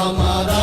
আমার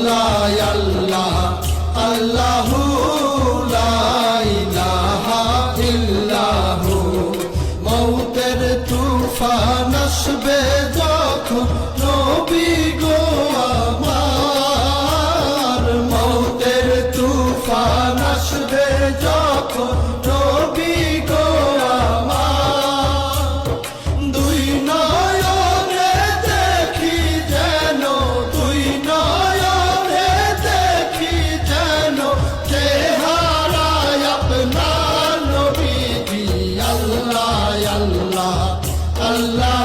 আল্লাহ আল্লাহ আল্লাহ মৌতের তুফান আসবে। Allah.